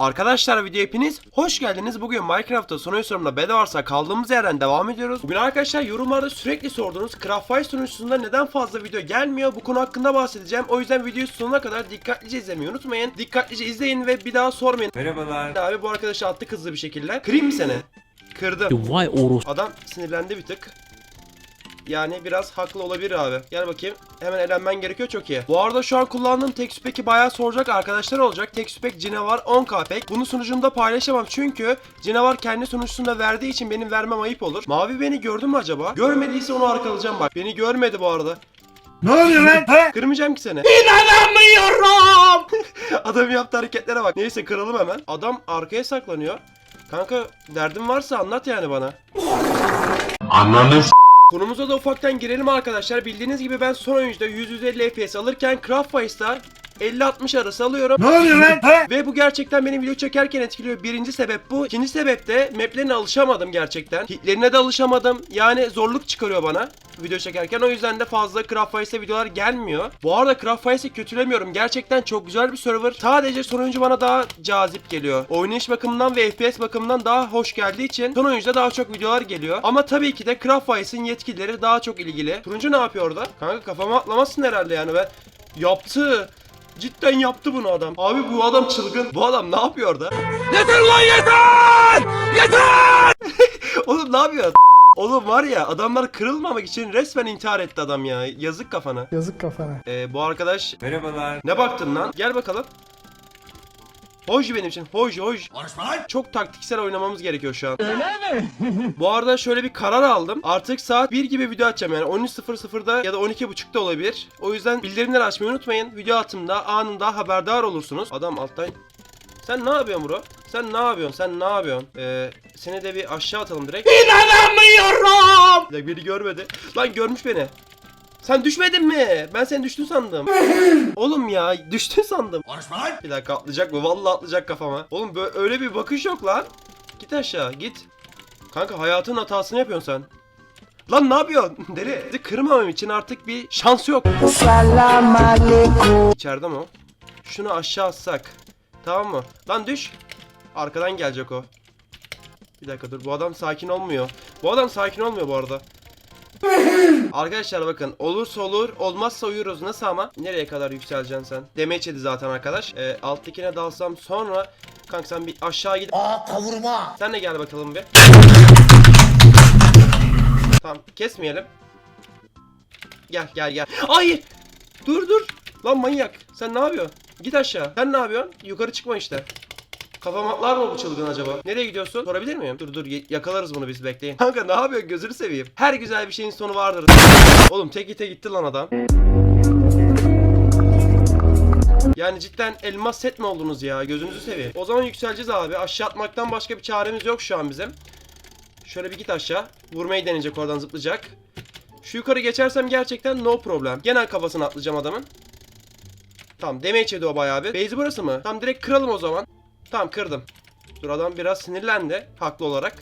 Arkadaşlar video hepiniz hoş geldiniz. Bugün Minecraft'ta son sorumla Bedwars'a kaldığımız yerden devam ediyoruz. Bugün arkadaşlar yorumlarda sürekli sorduğunuz Craftfire sunucusunda neden fazla video gelmiyor bu konu hakkında bahsedeceğim. O yüzden videoyu sonuna kadar dikkatlice izlemeyi unutmayın. Dikkatlice izleyin ve bir daha sormayın. Merhabalar. Abi bu arkadaşı attı hızlı bir şekilde. Kırayım mı seni? Kırdım. Vay oros. Adam sinirlendi bir tık. Yani biraz haklı olabilir abi. Gel bakayım. Hemen elenmen gerekiyor çok iyi. Bu arada şu an kullandığım tek peki bayağı soracak arkadaşlar olacak. Tek pek Cinevar 10k pek. Bunu sunucumda paylaşamam çünkü Cinevar kendi sunucusunda verdiği için benim vermem ayıp olur. Mavi beni gördü mü acaba? Görmediyse onu arkalayacağım bak. Beni görmedi bu arada. Ne oluyor lan? Kırmayacağım ki seni. İnanamıyorum. Adam yaptığı hareketlere bak. Neyse kıralım hemen. Adam arkaya saklanıyor. Kanka derdin varsa anlat yani bana. Konumuza da ufaktan girelim arkadaşlar. Bildiğiniz gibi ben son oyuncuda 100-150 FPS alırken Craftface'da 50-60 arası alıyorum. Ne oluyor lan? Ve bu gerçekten benim video çekerken etkiliyor. Birinci sebep bu. İkinci sebep de maplerine alışamadım gerçekten. Hitlerine de alışamadım. Yani zorluk çıkarıyor bana video çekerken. O yüzden de fazla Craftface'e videolar gelmiyor. Bu arada Craftface'i kötülemiyorum. Gerçekten çok güzel bir server. Sadece son oyuncu bana daha cazip geliyor. Oynayış bakımından ve FPS bakımından daha hoş geldiği için son oyuncuda daha çok videolar geliyor. Ama tabii ki de Craftface'in yetkilileri daha çok ilgili. Turuncu ne yapıyor orada? Kanka kafama atlamazsın herhalde yani ben. Yaptı. Cidden yaptı bunu adam. Abi bu adam çılgın. Bu adam ne yapıyor orada? Yeter lan yeter! Yeter! Oğlum ne yapıyor? Oğlum var ya adamlar kırılmamak için resmen intihar etti adam ya. Yazık kafana. Yazık kafana. Ee, bu arkadaş Merhabalar. ne baktın lan? Gel bakalım. Hoş benim için. Hoş hoş. Çok taktiksel oynamamız gerekiyor şu an. Öyle mi? Bu arada şöyle bir karar aldım. Artık saat 1 gibi video açacağım yani 13.00'da ya da 12.30'da olabilir. O yüzden bildirimleri açmayı unutmayın. Video attığımda anında haberdar olursunuz. Adam alttan... Sen ne yapıyorsun bro? Sen ne yapıyorsun? Sen ne yapıyorsun? Ee, seni de bir aşağı atalım direkt. İnanamıyorum! Ya beni görmedi. Lan görmüş beni. Sen düşmedin mi? Ben seni düştün sandım. Oğlum ya düştün sandım. Bir dakika atlayacak mı? Vallahi atlayacak kafama. Oğlum böyle öyle bir bakış yok lan. Git aşağı git. Kanka hayatın hatasını yapıyorsun sen. Lan ne yapıyorsun? Deli. Bizi kırmamam için artık bir şans yok. İçeride mi o? Şunu aşağı atsak. Tamam mı? Lan düş. Arkadan gelecek o. Bir dakika dur bu adam sakin olmuyor. Bu adam sakin olmuyor bu arada. Arkadaşlar bakın olursa olur olmazsa uyuruz nasıl ama nereye kadar yükseleceksin sen? Yedi zaten arkadaş. Ee, alttakine dalsam sonra kanka sen bir aşağı git. Aa kavurma. Sen de gel bakalım bir. Tamam kesmeyelim. Gel gel gel. Hayır. Dur dur. Lan manyak. Sen ne yapıyorsun? Git aşağı. Sen ne yapıyorsun? Yukarı çıkma işte. Kafam atlar mı bu çılgın acaba? Nereye gidiyorsun? Sorabilir miyim? Dur dur yakalarız bunu biz bekleyin. Kanka ne yapıyorsun? Gözünü seveyim. Her güzel bir şeyin sonu vardır. Oğlum tek ite gitti lan adam. Yani cidden elmas set mi oldunuz ya? Gözünüzü seveyim. O zaman yükseleceğiz abi. Aşağı atmaktan başka bir çaremiz yok şu an bizim. Şöyle bir git aşağı. Vurmayı deneyecek oradan zıplayacak. Şu yukarı geçersem gerçekten no problem. Genel kafasını atlayacağım adamın. Tamam damage yedi o bayağı bir. Base burası mı? Tamam direkt kıralım o zaman. Tamam kırdım. Dur adam biraz sinirlendi. Haklı olarak.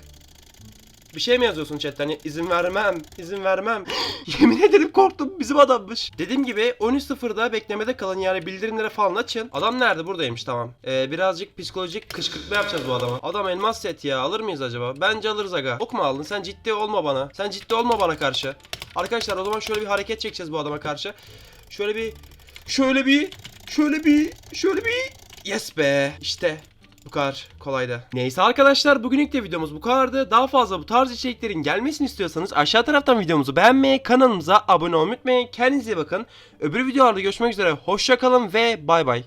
Bir şey mi yazıyorsun chatten? Hani izin vermem, izin vermem. Yemin ederim korktum bizim adammış. Dediğim gibi 13.0'da beklemede kalın yani bildirimlere falan açın. Adam nerede? Buradaymış tamam. Ee, birazcık psikolojik kışkırtma yapacağız bu adama. Adam elmas set ya alır mıyız acaba? Bence alırız aga. Ok mu aldın? Sen ciddi olma bana. Sen ciddi olma bana karşı. Arkadaşlar o zaman şöyle bir hareket çekeceğiz bu adama karşı. Şöyle bir şöyle bir şöyle bir şöyle bir yes be işte bu kadar kolaydı. Neyse arkadaşlar bugünlük de videomuz bu kadardı. Daha fazla bu tarz içeriklerin gelmesini istiyorsanız aşağı taraftan videomuzu beğenmeyi, kanalımıza abone olmayı unutmayın. Kendinize bakın. Öbür videolarda görüşmek üzere. Hoşça kalın ve bay bay.